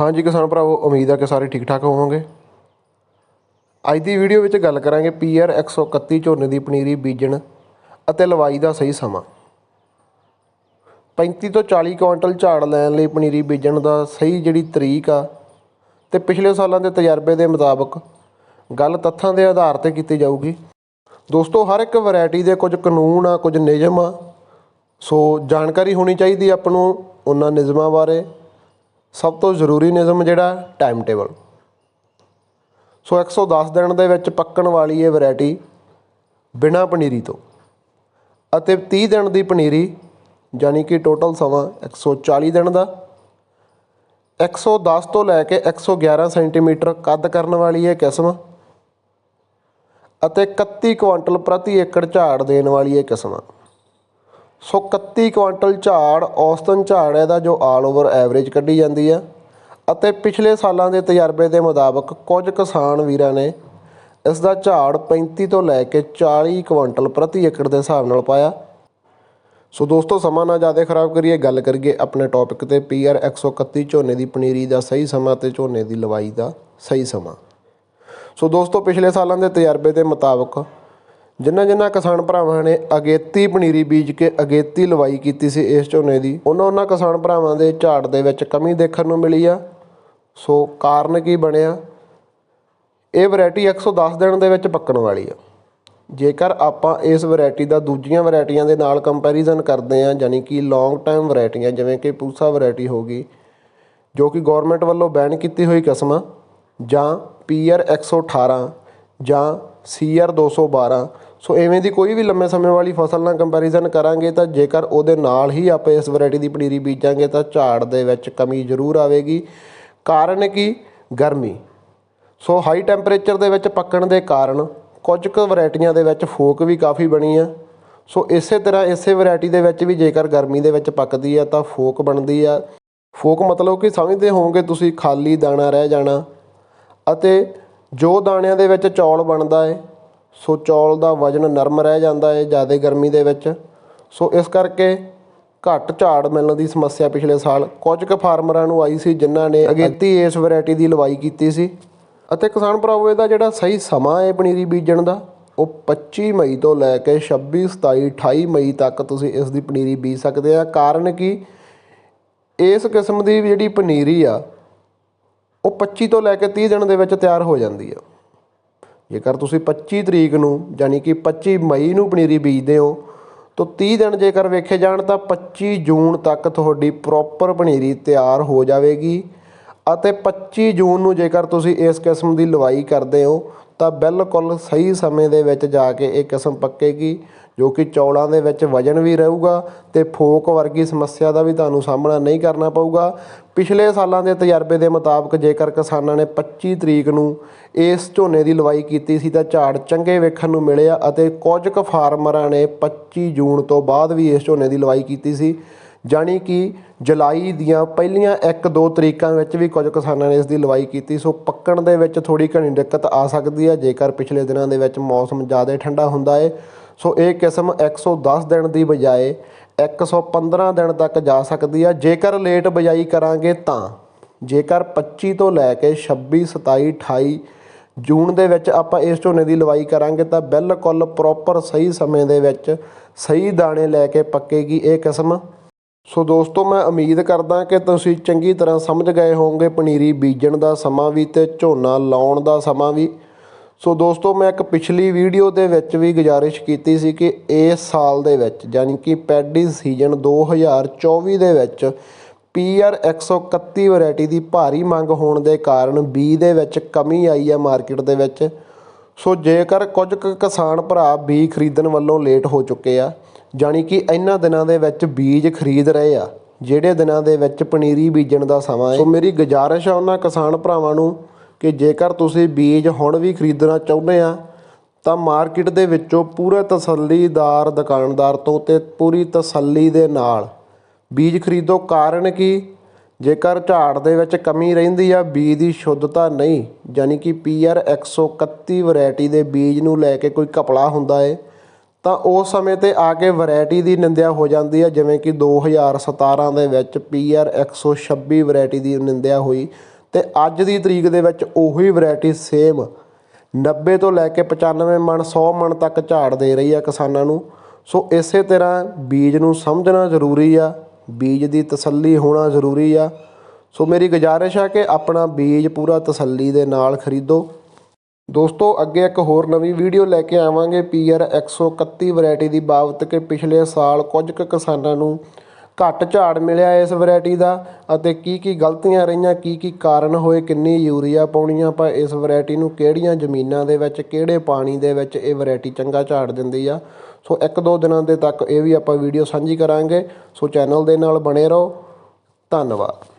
ਹਾਂਜੀ ਕਿਸਾਨ ਭਰਾਵੋ, ਉਮੀਦ ਆ ਕਿ ਸਾਰੇ ਠੀਕ ਠਾਕ ਹੋਵੋਗੇ। ਅੱਜ ਦੀ ਵੀਡੀਓ ਵਿੱਚ ਗੱਲ ਕਰਾਂਗੇ ਪੀਆਰ 131 ਝੋਨੇ ਦੀ ਪਨੀਰੀ ਬੀਜਣ ਅਤੇ ਲਵਾਈ ਦਾ ਸਹੀ ਸਮਾਂ। 35 ਤੋਂ 40 ਕੁਇੰਟਲ ਝਾੜ ਲੈਣ ਲਈ ਪਨੀਰੀ ਬੀਜਣ ਦਾ ਸਹੀ ਜਿਹੜੀ ਤਰੀਕ ਆ ਤੇ ਪਿਛਲੇ ਸਾਲਾਂ ਦੇ ਤਜਰਬੇ ਦੇ ਮੁਤਾਬਕ ਗੱਲ ਤੱਥਾਂ ਦੇ ਆਧਾਰ ਤੇ ਕੀਤੀ ਜਾਊਗੀ। ਦੋਸਤੋ, ਹਰ ਇੱਕ ਵੈਰਾਈਟੀ ਦੇ ਕੁਝ ਕਾਨੂੰਨ ਆ, ਕੁਝ ਨਿਯਮ ਆ। ਸੋ ਜਾਣਕਾਰੀ ਹੋਣੀ ਚਾਹੀਦੀ ਆਪਾਂ ਨੂੰ ਉਹਨਾਂ ਨਿਯਮਾਂ ਬਾਰੇ। ਸਭ ਤੋਂ ਜ਼ਰੂਰੀ ਨਿਯਮ ਜਿਹੜਾ ਟਾਈਮ ਟੇਬਲ ਸੋ 110 ਦਿਨ ਦੇ ਵਿੱਚ ਪੱਕਣ ਵਾਲੀ ਇਹ ਵੈਰਾਈਟੀ ਬਿਨਾ ਪਨੀਰੀ ਤੋਂ ਅਤੇ 30 ਦਿਨ ਦੀ ਪਨੀਰੀ ਯਾਨੀ ਕਿ ਟੋਟਲ ਸਮਾਂ 140 ਦਿਨ ਦਾ 110 ਤੋਂ ਲੈ ਕੇ 111 ਸੈਂਟੀਮੀਟਰ ਕੱਦ ਕਰਨ ਵਾਲੀ ਇਹ ਕਿਸਮ ਅਤੇ 31 ਕੁਇੰਟਲ ਪ੍ਰਤੀ ਏਕੜ ਝਾੜ ਦੇਣ ਵਾਲੀ ਇਹ ਕਿਸਮ। ਸੋ 31 ਕੁਇੰਟਲ ਝਾੜ ਔਸਤਨ ਝਾੜ ਇਹਦਾ ਜੋ ਆਲ ਓਵਰ ਐਵਰੇਜ ਕੱਢੀ ਜਾਂਦੀ ਆ ਅਤੇ ਪਿਛਲੇ ਸਾਲਾਂ ਦੇ ਤਜਰਬੇ ਦੇ ਮੁਤਾਬਕ ਕੁਝ ਕਿਸਾਨ ਵੀਰਾਂ ਨੇ ਇਸ ਦਾ ਝਾੜ 35 ਤੋਂ ਲੈ ਕੇ 40 ਕੁਇੰਟਲ ਪ੍ਰਤੀ ਏਕੜ ਦੇ ਹਿਸਾਬ ਨਾਲ ਪਾਇਆ। ਸੋ ਦੋਸਤੋ, ਸਮਾਂ ਨਾ ਜ਼ਿਆਦਾ ਖਰਾਬ ਕਰੀਏ, ਗੱਲ ਕਰੀਏ ਆਪਣੇ ਟੌਪਿਕ ਤੇ ਪੀਆਰ 131 ਝੋਨੇ ਦੀ ਪਨੀਰੀ ਦਾ ਸਹੀ ਸਮਾਂ ਤੇ ਝੋਨੇ ਦੀ ਲਵਾਈ ਦਾ ਸਹੀ ਸਮਾਂ। ਸੋ ਦੋਸਤੋ, ਪਿਛਲੇ ਸਾਲਾਂ ਦੇ ਤਜਰਬੇ ਦੇ ਮੁਤਾਬਕ ਜਿਨ੍ਹਾਂ ਜਿਨ੍ਹਾਂ ਕਿਸਾਨ ਭਰਾਵਾਂ ਨੇ ਅਗੇਤੀ ਪਨੀਰੀ ਬੀਜ ਕੇ ਅਗੇਤੀ ਲਵਾਈ ਕੀਤੀ ਸੀ ਇਸ ਝੋਨੇ ਦੀ, ਉਹਨਾਂ ਉਹਨਾਂ ਕਿਸਾਨ ਭਰਾਵਾਂ ਦੇ ਝਾੜ ਦੇ ਵਿੱਚ ਕਮੀ ਦੇਖਣ ਨੂੰ ਮਿਲੀ ਆ। ਸੋ ਕਾਰਨ ਕੀ ਬਣਿਆ? ਇਹ ਵੈਰਾਈਟੀ 110 ਦਿਨ ਦੇ ਵਿੱਚ ਪੱਕਣ ਵਾਲੀ ਆ। ਜੇਕਰ ਆਪਾਂ ਇਸ ਵੈਰਾਈਟੀ ਦਾ ਦੂਜੀਆਂ ਵੈਰਾਈਟੀਆਂ ਦੇ ਨਾਲ ਕੰਪੈਰੀਜ਼ਨ ਕਰਦੇ ਆ ਯਾਨੀ ਕਿ ਲੌਂਗ ਟਾਈਮ ਵੈਰਾਈਟੀਆਂ, ਜਿਵੇਂ ਕਿ ਪੂਸਾ ਵੈਰਾਈਟੀ ਹੋ ਗਈ, ਜੋ ਕਿ ਗਵਰਨਮੈਂਟ ਵੱਲੋਂ ਬੈਨ ਕੀਤੀ ਹੋਈ ਕਿਸਮ ਆ ਜਾਂ ਪੀਆਰ 118 ਜਾਂ ਸੀਆਰ 212 ਸੋ ਐਵੇਂ ਦੀ ਕੋਈ ਵੀ ਲੰਮੇ ਸਮੇਂ ਵਾਲੀ ਫਸਲ ਨਾਲ ਕੰਪੈਰੀਜ਼ਨ ਕਰਾਂਗੇ ਤਾਂ ਜੇਕਰ ਉਹਦੇ ਨਾਲ ਹੀ ਆਪਾਂ ਇਸ ਵੈਰਾਈਟੀ ਦੀ ਪਨੀਰੀ ਬੀਜਾਂਗੇ ਤਾਂ ਝਾੜ ਦੇ ਵਿੱਚ ਕਮੀ ਜ਼ਰੂਰ ਆਵੇਗੀ। ਕਾਰਨ ਕੀ? ਗਰਮੀ। ਸੋ ਹਾਈ ਟੈਂਪਰੇਚਰ ਦੇ ਵਿੱਚ ਪੱਕਣ ਦੇ ਕਾਰਨ ਕੁਝ ਕੁ ਵੈਰਾਈਟੀਆਂ ਦੇ ਵਿੱਚ ਫੋਕ ਵੀ ਕਾਫੀ ਬਣੀ ਆ। ਸੋ ਇਸੇ ਤਰ੍ਹਾਂ ਇਸੇ ਵੈਰਾਈਟੀ ਦੇ ਵਿੱਚ ਵੀ ਜੇਕਰ ਗਰਮੀ ਦੇ ਵਿੱਚ ਪੱਕਦੀ ਆ ਤਾਂ ਫੋਕ ਬਣਦੀ ਆ। ਫੋਕ ਮਤਲਬ ਕਿ ਸਮਝਦੇ ਹੋਵੋਗੇ ਤੁਸੀਂ ਖਾਲੀ ਦਾਣਾ ਰਹਿ ਜਾਣਾ ਅਤੇ ਜੋ ਦਾਣਿਆਂ ਦੇ ਵਿੱਚ ਚੌਲ ਬਣਦਾ ਹੈ ਸੋ ਚੌਲ ਦਾ ਵਜਨ ਨਰਮ ਰਹਿ ਜਾਂਦਾ ਹੈ ਜ਼ਿਆਦਾ ਗਰਮੀ ਦੇ ਵਿੱਚ। ਸੋ ਇਸ ਕਰਕੇ ਘੱਟ ਝਾੜ ਮਿਲਣ ਦੀ ਸਮੱਸਿਆ ਪਿਛਲੇ ਸਾਲ ਕੁਝ ਕੁ ਫਾਰਮਰਾਂ ਨੂੰ ਆਈ ਸੀ ਜਿਨ੍ਹਾਂ ਨੇ ਅਗੇਤੀ ਇਸ ਵੈਰਾਈਟੀ ਦੀ ਲਵਾਈ ਕੀਤੀ ਸੀ। ਅਤੇ ਕਿਸਾਨ ਭਰਾਵੋ ਇਹਦਾ ਜਿਹੜਾ ਸਹੀ ਸਮਾਂ ਹੈ ਪਨੀਰੀ ਬੀਜਣ ਦਾ ਉਹ 25 ਮਈ ਤੋਂ ਲੈ ਕੇ 26 27 28 ਮਈ ਤੱਕ ਤੁਸੀਂ ਇਸ ਦੀ ਪਨੀਰੀ ਬੀਜ ਸਕਦੇ ਆ। ਕਾਰਨ ਕਿ? ਇਸ ਕਿਸਮ ਦੀ ਜਿਹੜੀ ਪਨੀਰੀ ਆ ਉਹ 25 ਤੋਂ ਲੈ ਕੇ 30 ਦਿਨ ਦੇ ਵਿੱਚ ਤਿਆਰ ਹੋ ਜਾਂਦੀ ਆ। ਜੇਕਰ ਤੁਸੀਂ 25 ਤਰੀਕ ਨੂੰ, ਯਾਨੀ ਕਿ 25 ਮਈ ਨੂੰ ਪਨੀਰੀ ਬੀਜਦੇ ਹੋ, ਤਾਂ 30 ਦਿਨ ਜੇਕਰ ਵੇਖੇ ਜਾਣ ਤਾਂ 25 ਜੂਨ ਤੱਕ ਤੁਹਾਡੀ ਪ੍ਰੋਪਰ ਪਨੀਰੀ ਤਿਆਰ ਹੋ ਜਾਵੇਗੀ ਅਤੇ 25 ਜੂਨ ਨੂੰ ਜੇਕਰ ਤੁਸੀਂ ਇਸ ਕਿਸਮ ਦੀ ਲਵਾਈ ਕਰਦੇ ਹੋ, ਤਾਂ ਬਿਲਕੁਲ ਸਹੀ ਸਮੇਂ ਦੇ ਵਿੱਚ ਜਾ ਕੇ ਇਹ ਕਿਸਮ ਪੱਕੇਗੀ। ਜੋ ਕਿ ਚੌਲਾਂ ਦੇ ਵਿੱਚ ਵਜਨ ਵੀ ਰਹੂਗਾ ਤੇ ਫੋਕ ਵਰਗੀ ਸਮੱਸਿਆ ਦਾ ਵੀ ਤੁਹਾਨੂੰ ਸਾਹਮਣਾ ਨਹੀਂ ਕਰਨਾ ਪਊਗਾ। ਪਿਛਲੇ ਸਾਲਾਂ ਦੇ ਤਜਰਬੇ ਦੇ ਮੁਤਾਬਕ ਜੇਕਰ ਕਿਸਾਨਾਂ ਨੇ 25 ਤਰੀਕ ਨੂੰ ਇਸ ਝੋਨੇ ਦੀ ਲਵਾਈ ਕੀਤੀ ਸੀ ਤਾਂ ਝਾੜ ਚੰਗੇ ਵੇਖਣ ਨੂੰ ਮਿਲਿਆ ਅਤੇ ਕੁਝ ਕੁ ਫਾਰਮਰਾਂ ਨੇ 25 ਜੂਨ ਤੋਂ ਬਾਅਦ ਵੀ ਇਸ ਝੋਨੇ ਦੀ ਲਵਾਈ ਕੀਤੀ ਸੀ। ਜਾਣੀ ਕਿ ਜੁਲਾਈ ਦੀਆਂ ਪਹਿਲੀਆਂ 1-2 ਤਰੀਕਾਂ ਵਿੱਚ ਵੀ ਕੁਝ ਕਿਸਾਨਾਂ ਨੇ ਇਸ ਦੀ ਲਵਾਈ ਕੀਤੀ। ਸੋ ਪੱਕਣ ਦੇ ਵਿੱਚ ਥੋੜੀ ਘਣੀ ਦਿੱਕਤ ਆ ਸਕਦੀ ਹੈ, ਜੇਕਰ ਪਿਛਲੇ ਦਿਨਾਂ ਦੇ ਵਿੱਚ ਮੌਸਮ ਜ਼ਿਆਦਾ ਠੰਡਾ ਹੁੰਦਾ ਹੈ ਸੋ ਇਹ ਕਿਸਮ 110 ਦਿਨ ਦੀ ਬਜਾਏ 115 ਦਿਨ ਤੱਕ ਜਾ ਸਕਦੀ ਹੈ ਜੇਕਰ ਲੇਟ ਬਜਾਈ ਕਰਾਂਗੇ ਤਾਂ, ਜੇਕਰ 25 ਤੋਂ ਲੈ ਕੇ 26 27 28 ਜੂਨ ਦੇ ਵਿੱਚ ਆਪਾਂ ਇਸ ਝੋਨੇ ਦੀ ਲਵਾਈ ਕਰਾਂਗੇ ਤਾਂ ਬਿਲਕੁਲ ਪ੍ਰੋਪਰ ਸਹੀ ਸਮੇਂ ਦੇ ਵਿੱਚ ਸਹੀ ਦਾਣੇ ਲੈ ਕੇ ਪੱਕੇਗੀ ਇਹ ਕਿਸਮ। ਸੋ ਦੋਸਤੋ, ਮੈਂ ਉਮੀਦ ਕਰਦਾ ਕਿ ਤੁਸੀਂ ਚੰਗੀ ਤਰ੍ਹਾਂ ਸਮਝ ਗਏ ਹੋਵੋਗੇ ਪਨੀਰੀ ਬੀਜਣ ਦਾ ਸਮਾਂ ਵੀ ਤੇ ਝੋਨਾ ਲਾਉਣ ਦਾ ਸਮਾਂ ਵੀ। ਸੋ ਦੋਸਤੋ, ਮੈਂ ਇੱਕ ਪਿਛਲੀ ਵੀਡੀਓ ਦੇ ਵਿੱਚ ਵੀ ਗੁਜ਼ਾਰਿਸ਼ ਕੀਤੀ ਸੀ ਕਿ ਇਸ ਸਾਲ ਦੇ ਵਿੱਚ, ਯਾਨੀ ਕਿ ਪੈਡੀ ਸੀਜ਼ਨ 2024 ਦੇ ਵਿੱਚ ਪੀਆਰ 131 ਵੈਰਾਈਟੀ ਦੀ ਭਾਰੀ ਮੰਗ ਹੋਣ ਦੇ ਕਾਰਨ ਬੀ ਦੇ ਵਿੱਚ ਕਮੀ ਆਈ ਹੈ ਮਾਰਕੀਟ ਦੇ ਵਿੱਚ। ਸੋ ਜੇਕਰ ਕੁਝ ਕੁ ਕਿਸਾਨ ਭਰਾ ਬੀ ਖਰੀਦਣ ਵੱਲੋਂ ਲੇਟ ਹੋ ਚੁੱਕੇ ਆ ਜਾਣੀ ਕਿ ਇਹਨਾਂ ਦਿਨਾਂ ਦੇ ਵਿੱਚ ਬੀਜ ਖਰੀਦ ਰਹੇ ਆ, ਜਿਹੜੇ ਦਿਨਾਂ ਦੇ ਵਿੱਚ ਪਨੀਰੀ ਬੀਜਣ ਦਾ ਸਮਾਂ ਹੈ। ਸੋ ਮੇਰੀ ਗੁਜ਼ਾਰਿਸ਼ ਆ ਉਹਨਾਂ ਕਿਸਾਨ ਭਰਾਵਾਂ ਨੂੰ ਕਿ ਜੇਕਰ ਤੁਸੀਂ ਬੀਜ ਹੁਣ ਵੀ ਖਰੀਦਣਾ ਚਾਹੁੰਦੇ ਆ, ਤਾਂ ਮਾਰਕੀਟ ਦੇ ਵਿੱਚੋਂ ਪੂਰੇ ਤਸੱਲੀਦਾਰ ਦੁਕਾਨਦਾਰ ਤੋਂ ਤੇ ਪੂਰੀ ਤਸੱਲੀ ਦੇ ਨਾਲ ਬੀਜ ਖਰੀਦੋ। ਕਾਰਨ ਕਿ? ਜੇਕਰ ਝਾੜ ਦੇ ਵਿੱਚ ਕਮੀ ਰਹਿੰਦੀ ਆ, ਬੀਜ ਦੀ ਸ਼ੁੱਧਤਾ ਨਹੀਂ ਯਾਨੀ ਕਿ ਪੀਆਰ 131 ਵੈਰਾਈਟੀ ਦੇ ਬੀਜ ਨੂੰ ਲੈ ਕੇ ਕੋਈ ਘਪਲਾ ਹੁੰਦਾ ਏ ਤਾਂ ਉਸ ਸਮੇਂ ਤੇ ਆ ਕੇ ਵੈਰਾਈਟੀ ਦੀ ਨਿੰਦਿਆ ਹੋ ਜਾਂਦੀ ਹੈ, ਜਿਵੇਂ ਕਿ 2017 ਦੇ ਵਿੱਚ ਪੀਆਰ 126 ਵੈਰਾਈਟੀ ਦੀ ਨਿੰਦਿਆ ਹੋਈ ਤੇ ਅੱਜ ਦੀ ਤਰੀਕ ਦੇ ਵਿੱਚ ਉਹੀ ਵੈਰਾਈਟੀ ਸੇਮ 90 ਤੋਂ ਲੈ ਕੇ 95 ਮਣ 100 ਮਣ ਤੱਕ ਝਾੜ ਦੇ ਰਹੀ ਆ ਕਿਸਾਨਾਂ ਨੂੰ। ਸੋ ਇਸੇ ਤਰ੍ਹਾਂ ਬੀਜ ਨੂੰ ਸਮਝਣਾ ਜ਼ਰੂਰੀ ਆ, ਬੀਜ ਦੀ ਤਸੱਲੀ ਹੋਣਾ ਜ਼ਰੂਰੀ ਆ। ਸੋ ਮੇਰੀ ਗੁਜ਼ਾਰਿਸ਼ ਆ ਕਿ ਆਪਣਾ ਬੀਜ ਪੂਰਾ ਤਸੱਲੀ ਦੇ ਨਾਲ ਖਰੀਦੋ। ਦੋਸਤੋ, ਅੱਗੇ ਇੱਕ ਹੋਰ ਨਵੀਂ ਵੀਡੀਓ ਲੈ ਕੇ ਆਵਾਂਗੇ ਪੀਆਰ 131 ਵੈਰਾਈਟੀ ਦੀ ਬਾਬਤ ਕਿ ਪਿਛਲੇ ਸਾਲ ਕੁਝ ਕੁ ਕਿਸਾਨਾਂ ਨੂੰ ਘੱਟ ਝਾੜ ਮਿਲਿਆ ਇਸ ਵੈਰਾਈਟੀ ਦਾ ਅਤੇ ਕੀ ਕੀ ਗਲਤੀਆਂ ਰਹੀਆਂ, ਕੀ ਕੀ ਕਾਰਨ ਹੋਏ, ਕਿੰਨੀ ਯੂਰੀਆ ਪਾਉਣੀ ਆਪਾਂ ਇਸ ਵੈਰਾਈਟੀ ਨੂੰ ਕਿਹੜੀਆਂ ਜ਼ਮੀਨਾਂ ਦੇ ਵਿੱਚ, ਕਿਹੜੇ ਪਾਣੀ ਦੇ ਵਿੱਚ ਇਹ ਵੈਰਾਈਟੀ ਚੰਗਾ ਝਾੜ ਦਿੰਦੀ ਆ। ਸੋ ਇੱਕ ਦੋ ਦਿਨਾਂ ਦੇ ਤੱਕ ਇਹ ਵੀ ਆਪਾਂ ਵੀਡੀਓ ਸਾਂਝੀ ਕਰਾਂਗੇ। ਸੋ ਚੈਨਲ ਦੇ ਨਾਲ ਬਣੇ ਰਹੋ। ਧੰਨਵਾਦ।